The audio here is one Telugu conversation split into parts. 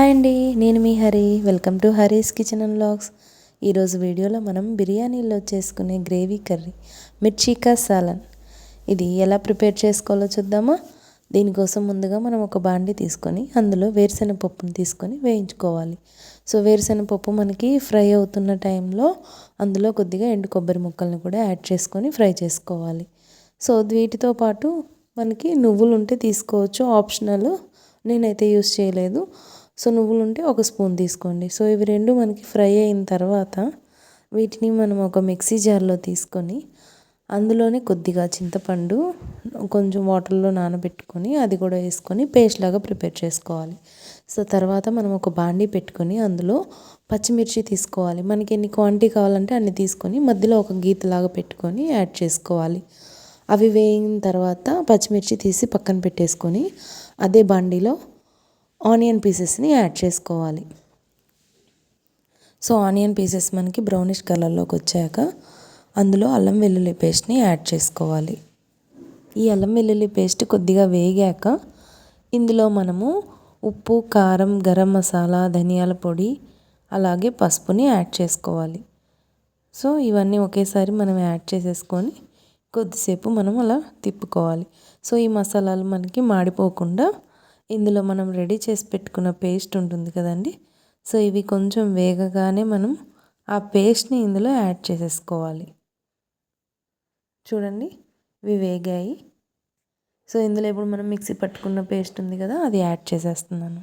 హాయ్ అండి నేను మీ Hari. Welcome to Hari's kitchen and logs ఈరోజు వీడియోలో మనం బిర్యానీలో చేసుకునే గ్రేవీ కర్రీ మిర్చికా సాలన్. ఇది ఎలా ప్రిపేర్ చేసుకోవాలో చూద్దామా? దీనికోసం ముందుగా మనం ఒక బాండి తీసుకొని అందులో వేరుశెనగపప్పును తీసుకొని వేయించుకోవాలి. సో వేరుశెనగపప్పు మనకి ఫ్రై అవుతున్న టైంలో అందులో కొద్దిగా ఎండు కొబ్బరి ముక్కల్ని కూడా యాడ్ చేసుకొని ఫ్రై చేసుకోవాలి. సో వీటితో పాటు మనకి నువ్వులు ఉంటే తీసుకోవచ్చు. ఆప్షనల్ నేనైతే యూస్ చేయలేదు. సో నువ్వులు ఉంటే ఒక స్పూన్ తీసుకోండి. సో ఇవి రెండు మనకి ఫ్రై అయిన తర్వాత వీటిని మనం ఒక మిక్సీ జార్లో తీసుకొని అందులోనే కొద్దిగా చింతపండు కొంచెం వాటర్లో నానబెట్టుకొని అది కూడా వేసుకొని పేస్ట్ లాగా ప్రిపేర్ చేసుకోవాలి. సో తర్వాత మనం ఒక బాండీ పెట్టుకొని అందులో పచ్చిమిర్చి తీసుకోవాలి. మనకి ఎన్ని క్వాంటిటీ కావాలంటే అన్ని తీసుకొని మధ్యలో ఒక గీతలాగా పెట్టుకొని యాడ్ చేసుకోవాలి. అవి వేయిన తర్వాత పచ్చిమిర్చి తీసి పక్కన పెట్టేసుకొని అదే బాండీలో ఆనియన్ పీసెస్ని యాడ్ చేసుకోవాలి. సో ఆనియన్ పీసెస్ మనకి బ్రౌనిష్ కలర్లోకి వచ్చాక అందులో అల్లం వెల్లుల్లి పేస్ట్ని యాడ్ చేసుకోవాలి. ఈ అల్లం వెల్లుల్లి పేస్ట్ కొద్దిగా వేగాక ఇందులో మనము ఉప్పు కారం గరం మసాలా ధనియాల పొడి అలాగే పసుపుని యాడ్ చేసుకోవాలి. సో ఇవన్నీ ఒకేసారి మనం యాడ్ చేసేసుకొని కొద్దిసేపు మనం అలా తిప్పుకోవాలి. సో ఈ మసాలాలు మనకి మాడిపోకుండా ఇందులో మనం రెడీ చేసి పెట్టుకున్న పేస్ట్ ఉంటుంది కదండి. సో ఇవి కొంచెం వేగగానే మనం ఆ పేస్ట్ని ఇందులో యాడ్ చేసేసుకోవాలి. చూడండి ఇవి వేగాయి. సో ఇందులో ఇప్పుడు మనం మిక్సీ పట్టుకున్న పేస్ట్ ఉంది కదా అది యాడ్ చేసేస్తున్నాను.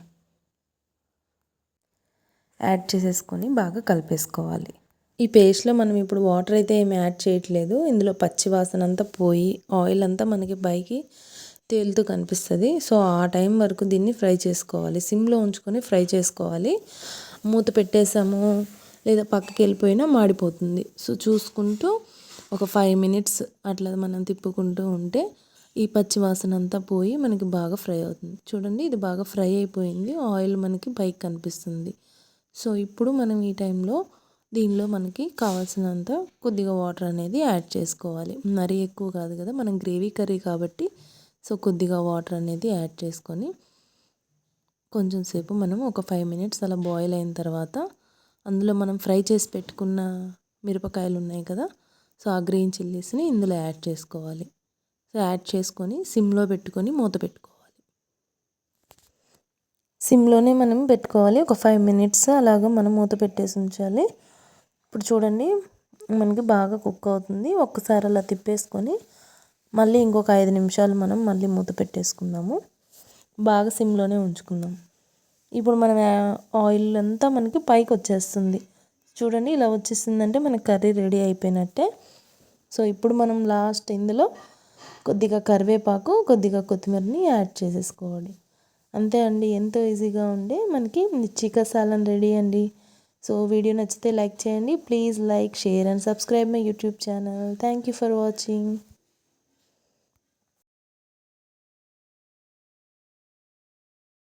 యాడ్ చేసేసుకొని బాగా కలిపేసుకోవాలి. ఈ పేస్ట్లో మనం ఇప్పుడు వాటర్ అయితే ఏమి యాడ్ చేయట్లేదు. ఇందులో పచ్చి వాసన అంతా పోయి ఆయిల్ అంతా మనకి పైకి తేలుతూ కనిపిస్తుంది. సో ఆ టైం వరకు దీన్ని ఫ్రై చేసుకోవాలి. సిమ్లో ఉంచుకొని ఫ్రై చేసుకోవాలి. మూత పెట్టేసాము. లేదా పక్కకి వెళ్ళిపోయినా మాడిపోతుంది. సో చూసుకుంటూ ఒక ఫైవ్ మినిట్స్ అట్లా మనం తిప్పుకుంటూ ఉంటే ఈ పచ్చి వాసన అంతా పోయి మనకి బాగా ఫ్రై అవుతుంది. చూడండి ఇది బాగా ఫ్రై అయిపోయింది. ఆయిల్ మనకి పైకి కనిపిస్తుంది. సో ఇప్పుడు మనం ఈ టైంలో దీనిలో మనకి కావాల్సినంత కొద్దిగా వాటర్ అనేది యాడ్ చేసుకోవాలి. మరీ ఎక్కువ కాదు కదా మనం గ్రేవీ కర్రీ కాబట్టి సో కొద్దిగా వాటర్ అనేది యాడ్ చేసుకొని కొంచెం సేపు మనం ఒక ఫైవ్ మినిట్స్ అలా బాయిల్ అయిన తర్వాత అందులో మనం ఫ్రై చేసి పెట్టుకున్న మిరపకాయలు ఉన్నాయి కదా సో ఆ గ్రీన్ చిల్లీస్ని ఇందులో యాడ్ చేసుకోవాలి. సో యాడ్ చేసుకొని సిమ్లో పెట్టుకొని మూత పెట్టుకోవాలి. సిమ్లోనే మనం పెట్టుకోవాలి. ఒక ఫైవ్ మినిట్స్ అలాగా మనం మూత పెట్టేసి ఉంచాలి. ఇప్పుడు చూడండి మనకి బాగా కుక్ అవుతుంది. ఒక్కసారి అలా తిప్పేసుకొని మళ్ళీ ఇంకొక ఐదు నిమిషాలు మనం మళ్ళీ మూత పెట్టేసుకుందాము. బాగా సిమ్లోనే ఉంచుకుందాం. ఇప్పుడు మనం ఆయిల్ అంతా మనకి పైకి వచ్చేస్తుంది. చూడండి ఇలా వచ్చేసిందంటే మన కర్రీ రెడీ అయిపోయినట్టే. సో ఇప్పుడు మనం లాస్ట్ ఇందులో కొద్దిగా కరివేపాకు కొద్దిగా కొత్తిమీరని యాడ్ చేసేసుకోవాలి. అంతే అండి ఎంతో ఈజీగా ఉండే మనకి చికెన్ సాలన్ రెడీ అండి. సో వీడియో నచ్చితే లైక్ చేయండి. Please like share and subscribe my YouTube channel. Thank you for watching.